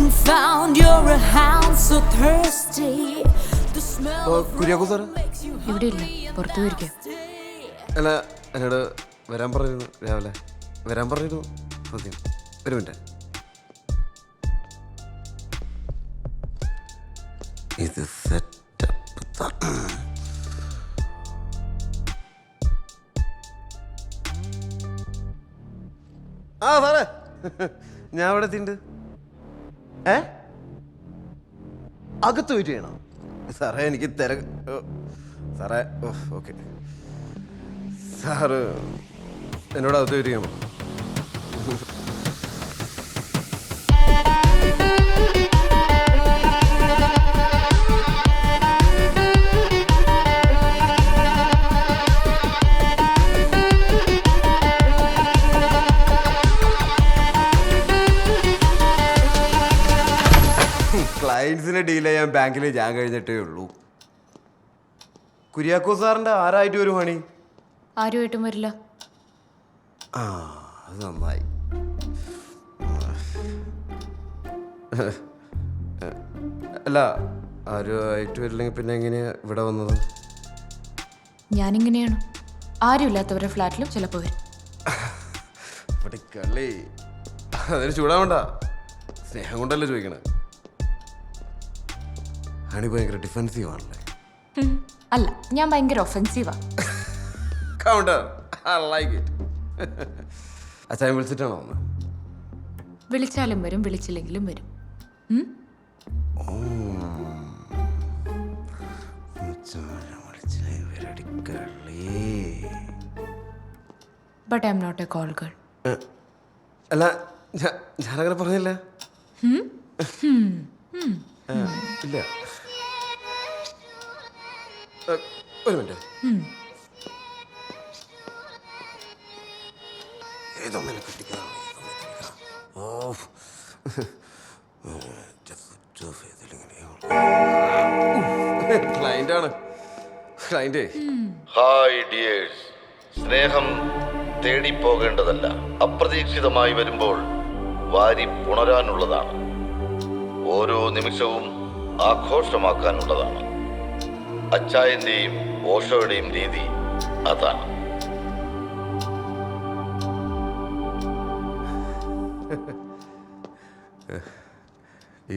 and found. You're a hound so thirsty. The smell ഓ, of Kuriako sir? makes you ഇവിടെ ഇല്ല പുറത്തു പോയിരിക്കാം. അല്ല എന്നോട് വരാൻ പറഞ്ഞിരുന്നു രാവിലെ. വരാൻ പറഞ്ഞിരുന്നു. സത്യം. ഒരു മിനിറ്റ്. ഇത് സെറ്റപ്പ് ആ സാറേ. ഞാൻ അവിടെ എത്തിണ്ട് ഏ? അകത്ത് വെയിറ്റ് ചെയ്യണോ? സാറേ എനിക്ക് തിര സാറേ ഓക്കെ. സാറ് എന്നോട് അകത്ത് വെയിറ്റ് ക്ലയൻസിനെ ഡീൽ ചെയ്യാൻ ബാങ്കിൽ ഞാൻ കഴിഞ്ഞിട്ടേ ഉള്ളൂ. കുര്യാക്കോ സാറിന്റെ ആരായിട്ട് വരും ഹണി? ആരുമായിട്ടും വരില്ല. ആ അത് നന്നായി. അല്ല ആരുമായിട്ട് വരില്ലെങ്കിൽ പിന്നെ എങ്ങനെയാ ഇവിടെ വന്നത്? ഞാനിങ്ങനെയാണ്. ആരുമില്ലാത്തവരുടെ ഫ്ലാറ്റിലും ചിലപ്പോൾ വരും. കളി. അതിന് ചൂടാവണ്ട. സ്നേഹം കൊണ്ടല്ലേ ചോദിക്കണേ? ഹണി ഭയങ്കര ഡിഫെൻസീവ് ആണല്ലേ? ഉം. അല്ല ഞാൻ ഭയങ്കര ഒഫൻസീവാ കൗണ്ടർ ഐ ലൈക്ക് ഇറ്റ് അച്ഛൻ വിളിച്ചിട്ടാണോ വന്നത് വിളിച്ചാലും വരും വിളിച്ചില്ലെങ്കിലും വരും. ഉം? But I'm not a call girl അല്ല ഞാ- ഞാനങ്ങനെ പറഞ്ഞില്ല. ആ, ഇല്ല. ഒരു മിനിറ്റ്. ഏതൊന്നിനെ കിട്ടിക്കണം ഓ. ക്ലൈന്റ് ആണ്. ക്ലൈന്റേ ഹായ് ഡിയേഴ്സ് സ്നേഹം തേടിപ്പോകേണ്ടതല്ല. അപ്രതീക്ഷിതമായി വരുമ്പോൾ വാരി പുണരാനുള്ളതാണ്. ഓരോ നിമിഷവും ആഘോഷമാക്കാനുള്ളതാണ്. അച്ചായന്റെയും ഓഷോയുടെയും രീതി അതാണ്.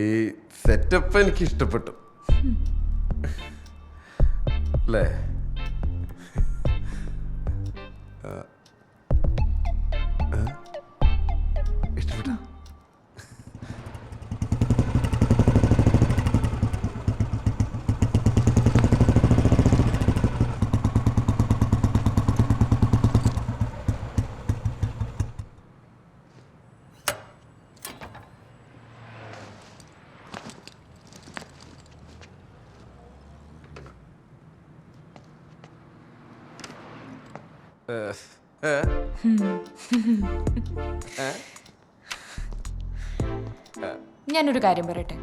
ഈ സെറ്റപ്പ് എനിക്ക് ഇഷ്ടപ്പെട്ടു. അല്ലേ? ഞാനൊരു കാര്യം പറയട്ടെ?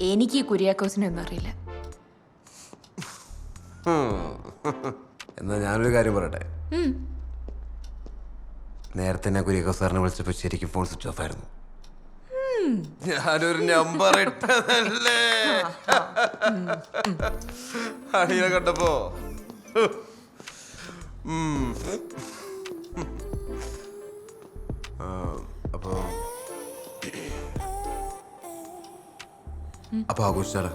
എനിക്ക് ഈ കുര്യാക്കോസിനെ ഒന്നും അറിയില്ല. എന്നാ ഞാനൊരു കാര്യം പറയട്ടെ? നേരത്തെ ഞാൻ കുര്യാക്കോ സാറിനെ വിളിച്ചപ്പോൾ ശരിക്കും ഫോൺ സ്വിച്ച് ഓഫ് ആയിരുന്നു. ഞാനൊരു നമ്പർ ഇട്ടതല്ലേ? അടിയെ കണ്ടപ്പോ അപ്പോ അപ്പൊ ആഘോഷിച്ചാലോ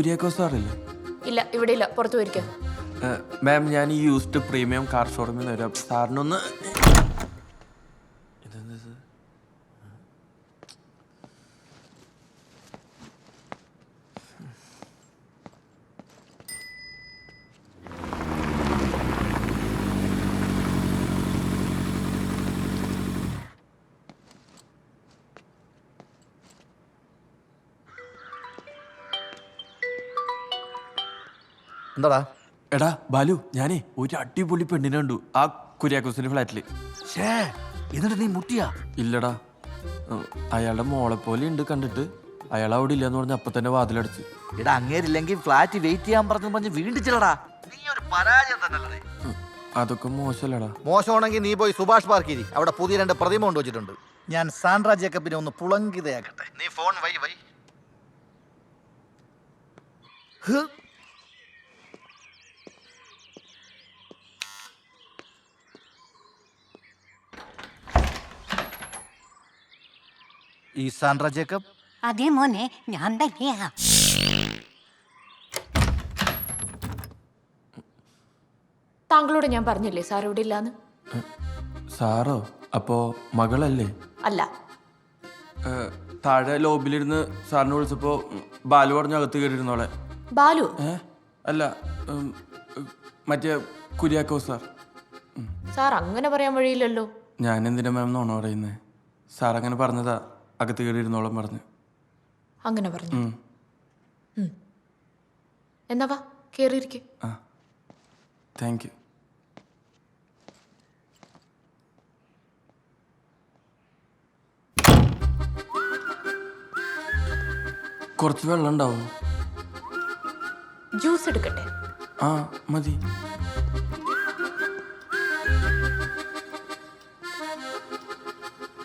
കുര്യാക്കോസ് സാറില്ലേ? ഇല്ല ഇവിടെ ഇല്ല പുറത്തു പോയിരിക്കാം. മാം ഞാൻ ഈ യൂസ്ഡ് പ്രീമിയം കാർ ഷോറൂമിൽ നിന്ന് വരാം. സാറിനൊന്ന് എന്താടാ? എടാ ബാലു ഞാനേ ഒരു അടിപൊളി പെണ്ണിനെ കണ്ടു. ആ കുര്യാക്കോസിന്റെ ഫ്ലാറ്റിൽ ഷേ എന്നിട്ട് നീ മുട്ടിയാ? ഇല്ലടാ. അയാളുടെ മോളെ പോലെ ഉണ്ട് കണ്ടിട്ട്. അയാൾ അവിടെ ഇല്ലെന്ന് പറഞ്ഞ അപ്പൊ തന്നെ വാതിലടച്ച്. എടാ അങ്ങേരില്ലെങ്കിൽ ഫ്ലാറ്റ് വെയിറ്റ് ചെയ്യാൻ പറഞ്ഞു പറഞ്ഞ് വീണ്ടും ചെല്ലടാ നീ ഒരു പരാജയം തന്നെ അതൊക്കെ മോശമല്ലടാ. മോശമാണെങ്കിൽ നീ പോയി സുഭാഷ് പാർക്കിരി. അവിടെ പുതിയ രണ്ട് പ്രതിമ കൊണ്ട് വെച്ചിട്ടുണ്ട്. ഞാൻ സാൻഡ്ര ജേക്കബിനെ ഒന്ന് പുളങ്കിതയാക്കട്ടെ. നീ ഫോൺ വൈ വൈ. ഈ സാൻഡ്ര ജേക്കബ് അതെ മോനെ ഞാൻ തന്നെയാ. താങ്കളോട് ഞാൻ പറഞ്ഞില്ലേ സാർ ഇവിടെ ഇല്ലാന്ന്? സാറോ അപ്പോ മകളല്ലേ? അല്ല. താഴെ ലോബിലിരുന്ന് സാറിനെ വിളിച്ചപ്പോ ബാലു പറഞ്ഞ അകത്ത് കയറിയിരുന്നോളെ ബാലു? ഏ അല്ല ഉം, ഉം, മറ്റേ കുര്യാക്കോ സാർ. സാർ അങ്ങനെ പറയാൻ വഴിയില്ലല്ലോ. ഞാൻ എന്തിനാ മാം നോണ പറയുന്നേ? സാർ അങ്ങനെ പറഞ്ഞതാ. അകത്ത് കയറിയിരുന്നോളം പറഞ്ഞു. അങ്ങനെ പറഞ്ഞു. എന്നാ വാ കേറിയിരിക്കെ. ആ. താങ്ക് യു കുറച്ച് വെള്ളം ഉണ്ടാവും ജ്യൂസ് എടുക്കട്ടെ? ആ മതി.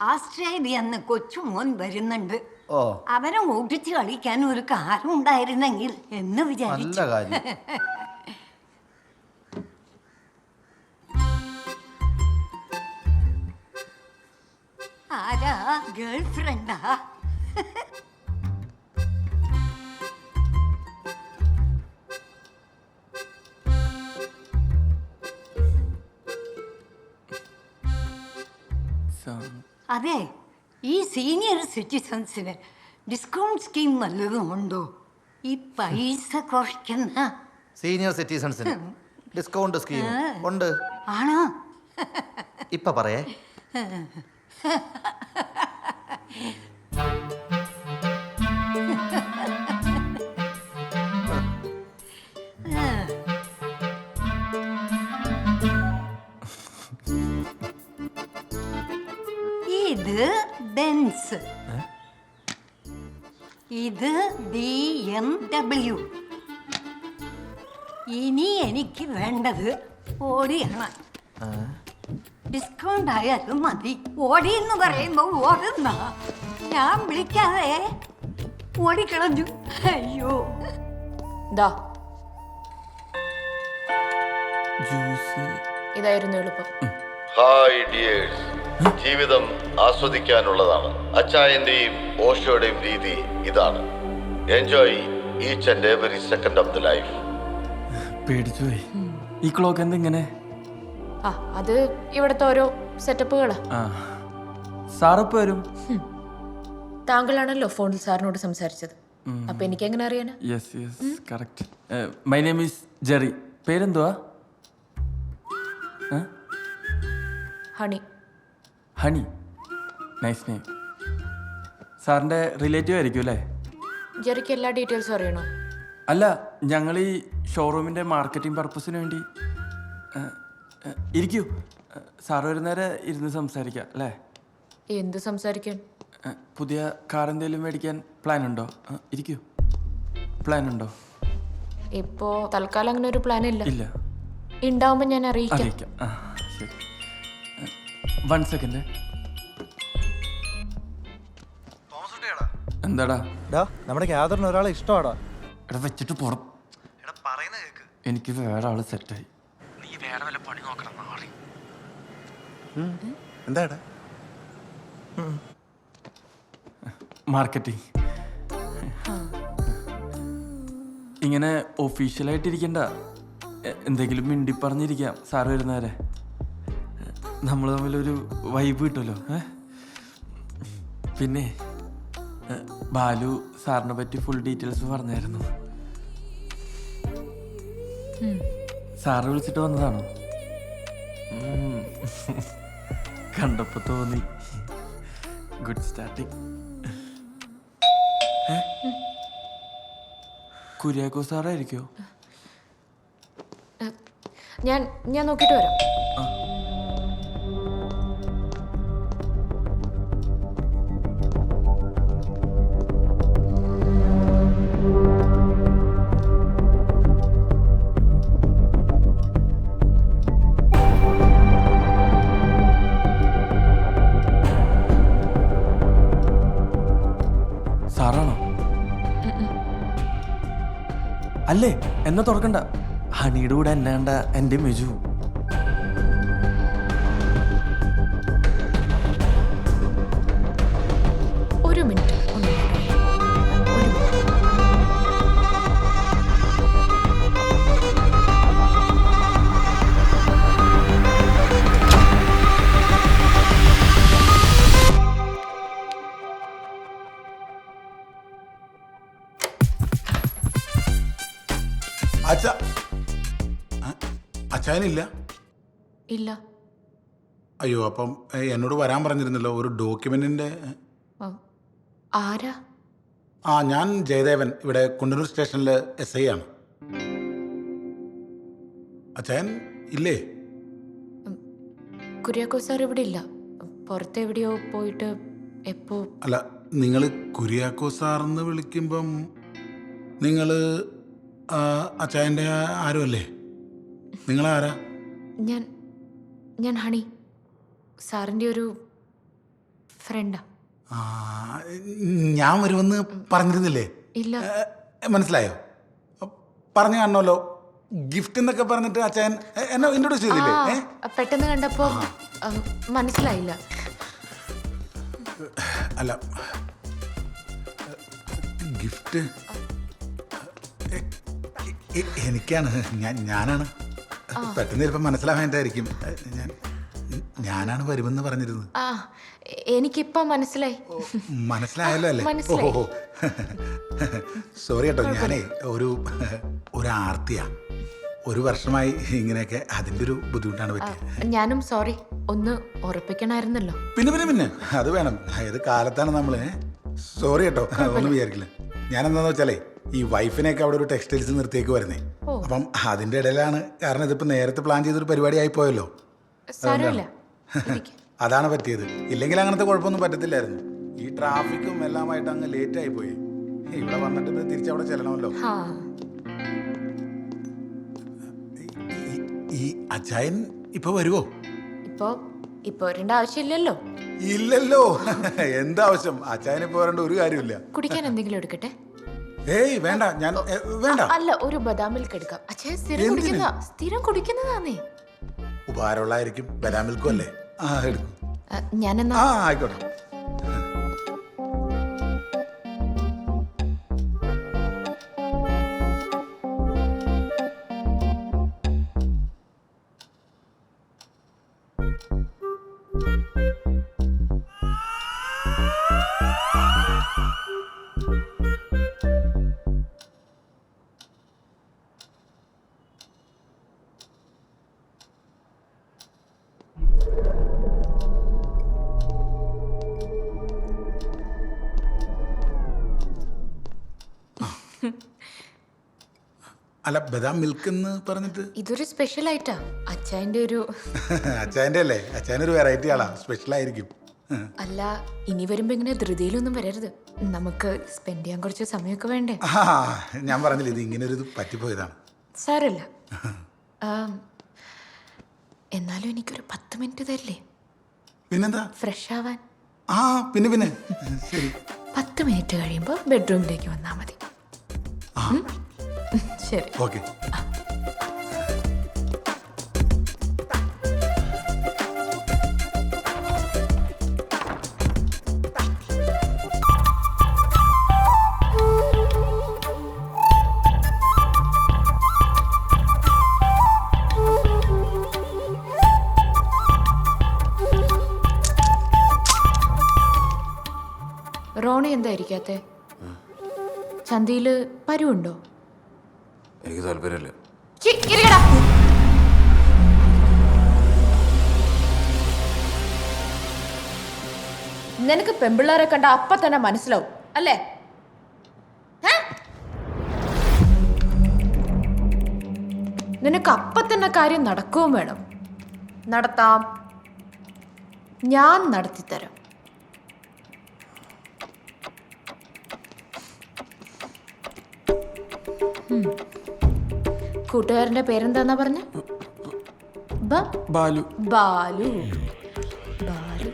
ആസ്ട്രേലിയന്ന് കൊച്ചുമോൻ വരുന്നുണ്ട്. ഓ. അവനെ ഓടിച്ച് കളിക്കാൻ ഒരു കാറുണ്ടായിരുന്നെങ്കിൽ എന്ന് വിചാരിച്ചു. നല്ല കാര്യം. ആരാ ഗേൾ ഫ്രണ്ടാ സീനിയർ സിറ്റിസൺസിന് ഡിസ്കൗണ്ട് സ്കീം വല്ലതും ഉണ്ടോ? ഈ പൈസ കുറയ്ക്കുന്ന. സീനിയർ സിറ്റിസൺസിന് ഡിസ്കൗണ്ട് സ്കീം ഉണ്ട്. ആണോ? ഇപ്പൊ പറയേ. ഇത് ബി എം ഡബ്ല്യു. ഇനി എനിക്ക് വേണ്ടത് ഓടിയാണ്. ഡിസ്കൗണ്ട് ആയാലും മതി. ഓടി എന്ന് പറയുമ്പോൾ ഓടുന്ന. ഞാൻ വിളിക്കാതെ ഓടിക്കളഞ്ഞു. അയ്യോ. ദാ. ജ്യൂസ് ഇതായിരുന്നു എളുപ്പം. ഹായ് ഡിയേഴ്സ് ജീവിതം ആസ്വദിക്കാനുള്ളതാണ്. അച്ചായന്റെയും ഓഷോയുടെയും രീതി ഇതാണ്. Enjoy each and every second of the life പേടിച്ചുപോയി ഈ ക്ലോക്ക് എന്തിങ്ങനെ ആ അത് ഇവിടുത്തെ ഓരോ സെറ്റപ്പുകളാ ആ. സാറപ്പ് വരും? താങ്കളാണല്ലോ ഫോണിൽ സാറിനോട് സംസാരിച്ചത്. അപ്പൊ എനിക്ക് എങ്ങനെ അറിയാനാ yes yes correct my name is Jerry പേരെന്തുവാ? ഹണി. ഹണി. നൈസ് നെയിം സാറിന്റെ റിലേറ്റീവ് ആയിരിക്കും അല്ലേ? ജെറിക്ക് എല്ലാ ഡീറ്റെയിൽസും അറിയണോ? അല്ല ഞങ്ങൾ ഈ ഷോറൂമിന്റെ മാർക്കറ്റിംഗ് പർപ്പസിന് വേണ്ടി. ഇരിക്കൂ. സാർ സാറ് ഒരു നേരം ഇരുന്ന് സംസാരിക്കാം അല്ലേ? എന്ത് സംസാരിക്കാൻ? പുതിയ കാർ എന്തെങ്കിലും മേടിക്കാൻ പ്ലാൻ ഉണ്ടോ? ഇരിക്കൂ. പ്ലാൻ ഉണ്ടോ? ഇപ്പോ തൽക്കാലം അങ്ങനെ ഒരു പ്ലാൻ ഇല്ല. ഇല്ല. ഉണ്ടാവുമ്പോ ഞാൻ അറിയിക്കാം. അറിയിക്കാം. ആ. വൺ സെക്കൻഡ് എന്താടാ? നമ്മുടെ ഗ്യാദറിന് ഒരാളെ ഇഷ്ടമാടാ. എടാ വെച്ചിട്ട് പോണം. എനിക്ക് വേറെ ആൾ സെറ്റായി. നീ വേറെ വല്ല പണി നോക്കണം നാളെ. എന്താടാ? മാർക്കറ്റിംഗ്. ഇങ്ങനെ ഒഫീഷ്യലായിട്ടിരിക്കണ്ട എന്തെങ്കിലും മിണ്ടി പറഞ്ഞിരിക്കാം. സാർ വരുന്നവരെ. നമ്മൾ തമ്മിലൊരു വൈബ് കിട്ടുമല്ലോ ഏ? പിന്നെ ബാലു സാറിനെ പറ്റി ഫുൾ ഡീറ്റെയിൽസ് പറഞ്ഞായിരുന്നു. സാറ് വിളിച്ചിട്ട് വന്നതാണോ. കണ്ടപ്പോ തോന്നി. ഗുഡ് സ്റ്റാർട്ടിങ് കുര്യാക്കോ സാറായിരിക്കോ? ഞാൻ ഞാൻ നോക്കിയിട്ട് വരാം. അല്ലേ? എന്നെ തുറക്കണ്ട. ഹണിയുടെ കൂടെ എന്നെ കണ്ട എന്റെ മെജു. അച്ഛനില്ല ഇല്ല. അയ്യോ അപ്പം എന്നോട് വരാൻ പറഞ്ഞിരുന്നല്ലോ ഒരു ഡോക്യുമെന്റിന്റെ ആരാ? ആ ഞാൻ ജയദേവൻ ഇവിടെ കുണ്ടന്നൂർ സ്റ്റേഷനിലെ എസ് ഐ ആണ്. അച്ഛൻ ഇല്ലേ? കുര്യാക്കോ സാർ ഇവിടെ ഇല്ല. പുറത്തെവിടെയോ പോയിട്ട് എപ്പോ അല്ല നിങ്ങൾ കുര്യാക്കോ സാറെന്ന് വിളിക്കുമ്പം നിങ്ങൾ അച്ചായന്റെ ആരുമല്ലേ നിങ്ങളാരാ? ഞാൻ ഞാൻ ഹണി. സാറിന്റെ ഒരു ഫ്രണ്ടാ. ഞാൻ വരുമെന്ന് പറഞ്ഞിരുന്നില്ലേ? ഇല്ല. മനസ്സിലായോ? പറഞ്ഞു കാണണമല്ലോ. ഗിഫ്റ്റ് എന്നൊക്കെ പറഞ്ഞിട്ട് അച്ഛൻ എന്നെ ഇൻട്രോഡ്യൂസ് ചെയ്തില്ലേ? പെട്ടെന്ന് കണ്ടപ്പോ മനസ്സിലായില്ല. അല്ല. ഗിഫ്റ്റ്? എനിക്കാണ്. ഞാൻ ഞാനാണ്. പെട്ടെന്ന് ചിലപ്പോൾ മനസ്സിലാവേണ്ടായിരിക്കും ഞാൻ ഞാനാണ് വരുമെന്ന് പറഞ്ഞിരുന്നത്. ആ എനിക്കിപ്പോ മനസ്സിലായി. മനസ്സിലായല്ലോ അല്ലേ? മനസ്സിലായി. ഓഹോ. സോറി കേട്ടോ ഞാനേ ഒരു ഒരു ആർത്തിയാ. ഒരു വർഷമായി ഇങ്ങനെയൊക്കെ അതിന്റെ ഒരു ബുദ്ധിമുട്ടാണ് ആ, പറ്റിയത്. ഞാനും സോറി ഒന്ന് ഉറപ്പിക്കണമായിരുന്നല്ലോ. പിന്നെ പിന്നെ പിന്നെ അത് വേണം. ഏത് കാലത്താണ് നമ്മൾ സോറി കേട്ടോ ഒന്നും വിചാരിക്കില്ല. ഞാൻ എന്താന്ന് വെച്ചാലേ ഈ വൈഫിനെയൊക്കെ അവിടെ ഒരു ടെക്സ്റ്റൈൽസ് നിർത്തിയേക്ക് വരുന്നേ അപ്പം അതിന്റെ ഇടയിലാണ്. കാരണം ഇതിപ്പോൾ നേരത്തെ പ്ലാൻ ചെയ്തൊരു പരിപാടി ആയി പോയല്ലോ. അതാണ് പറ്റിയത്. ഇല്ലെങ്കിൽ അങ്ങനത്തെ കുഴപ്പമൊന്നും പറ്റത്തില്ലായിരുന്നു. ഈ ട്രാഫിക്കും എല്ലാമായിട്ട് അങ്ങ് ലേറ്റ് ആയി പോയി. ഇവിടെ വന്നിട്ട് തിരിച്ച് അവിടെ ചെല്ലണമല്ലോ. ഈ- അജയൻ ഇപ്പൊ വരുവോ? ഇപ്പോ ഇപ്പൊ വരേണ്ട ആവശ്യമില്ലല്ലോ. ഇല്ലല്ലോ. എന്താവശ്യം? അച്ചായനെ ഇപ്പൊ വരേണ്ട ഒരു കാര്യമില്ല കുടിക്കാൻ എന്തെങ്കിലും എടുക്കട്ടെ? ഏയ് വേണ്ട ഞാൻ വേണ്ട. അല്ല ഒരു ബദാം മിൽക്ക് എടുക്കാം അച്ഛൻ സ്ഥിരം എന്തിന്? കുടിക്കുന്ന സ്ഥിരം കുടിക്കുന്നതാന്നേ. ഉപകാരമുള്ളായിരിക്കും ബദാം മിൽക്കും അല്ലേ? ആ എടുക്കും. ഞാനെന്നാ ആ ആയിക്കോട്ടെ. അല്ല ബദാം മിൽക്ക് എന്ന് പറഞ്ഞിട്ട്? ഇതൊരു സ്പെഷ്യൽ ആയിട്ടാ അച്ചായന്റെ ഒരു അച്ചായന്റെ അല്ലേ? അച്ചായനൊരു വെറൈറ്റി ആളാ. സ്പെഷ്യൽ ആയിരിക്കും. അല്ല ഇനി വരുമ്പോ ഇങ്ങനെ ധൃതിയിലൊന്നും വരരുത്. നമുക്ക് സ്പെൻഡ് ചെയ്യാൻ കുറച്ച് സമയമൊക്കെ വേണ്ടേ? ആ ഞാൻ പറഞ്ഞില്ല ഇത് ഇങ്ങനെ ഒരു ഇത് പറ്റിപ്പോയതാണ്. സാരല്ല. ആം, എന്നാലും എനിക്കൊരു പത്ത് മിനിറ്റ് തരില്ലേ? പിന്നെന്താ? ഫ്രഷ് ആവാൻ. ആ പിന്നെ പിന്നെ. ശരി. പത്ത് മിനിറ്റ് കഴിയുമ്പോൾ ബെഡ്റൂമിലേക്ക് വന്നാ മതി. ഉം? ശരി. ഓക്കെ. റോണി എന്തായിരിക്കാത്തെ ചന്തയിൽ പരുവുണ്ടോ? താല്പര്യമില്ല. നിനക്ക് പെമ്പിള്ളേരെ കണ്ട അപ്പ തന്നെ മനസ്സിലാവും അല്ലേ? നിനക്ക് അപ്പ തന്നെ കാര്യം നടക്കുകയും വേണം. നടത്താം. ഞാൻ നടത്തിത്തരാം. ഉം. കൂട്ടുകാരന്റെ പേരെന്താന്നാ പറഞ്ഞ? ബാലു. ബാലു. ബാലു.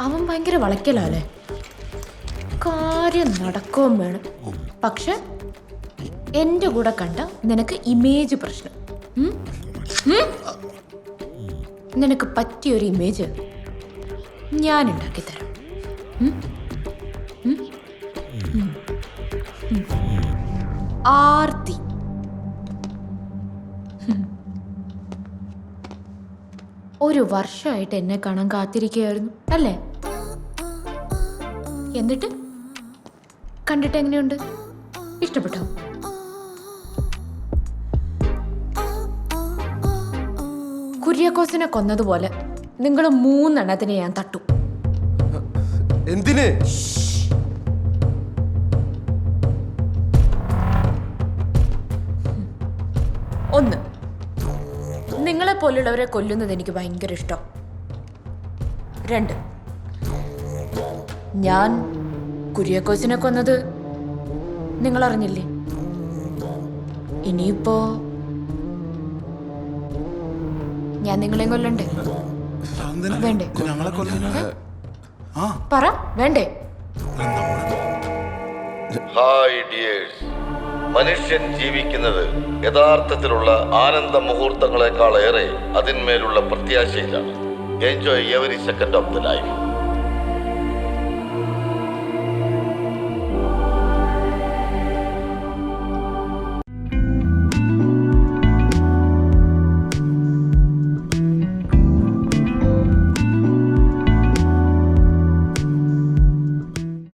അവൻ ഭയങ്കര വളയ്ക്കലാലേ കാര്യം നടക്കുകയും വേണം. പക്ഷെ എന്റെ കൂടെ കണ്ട നിനക്ക് ഇമേജ് പ്രശ്നം? നിനക്ക് പറ്റിയൊരു ഇമേജ് ഞാൻ ഉണ്ടാക്കി തരാം. ആർത്തി. ഒരു വർഷമായിട്ട് എന്നെ കാണാൻ കാത്തിരിക്കുകയായിരുന്നു അല്ലേ? എന്നിട്ട്? കണ്ടിട്ട് എങ്ങനെയുണ്ട്? ഇഷ്ടപ്പെട്ടോ? കുര്യാക്കോസിനെ കൊന്നതുപോലെ നിങ്ങൾ മൂന്നെണ്ണത്തിനെ ഞാൻ തട്ടു. എന്തിന്? പോലുള്ളവരെ കൊല്ലുന്നത് എനിക്ക് ഭയങ്കര ഇഷ്ടം. രണ്ട്. ഞാൻ കുര്യാക്കോസിനെ കൊന്നത് നിങ്ങൾ അറിഞ്ഞില്ലേ ഇനിയിപ്പോ ഞാൻ നിങ്ങളെ കൊല്ലണ്ടേ? വേണ്ടേ? പറ വേണ്ടേ? ഹായ് ഡിയേഴ്സ് മനുഷ്യൻ ജീവിക്കുന്നത് യഥാർത്ഥത്തിലുള്ള ആനന്ദ മുഹൂർത്തങ്ങളെക്കാളേറെ അതിന്മേലുള്ള പ്രത്യാശയിലാണ്. Enjoy every second of the life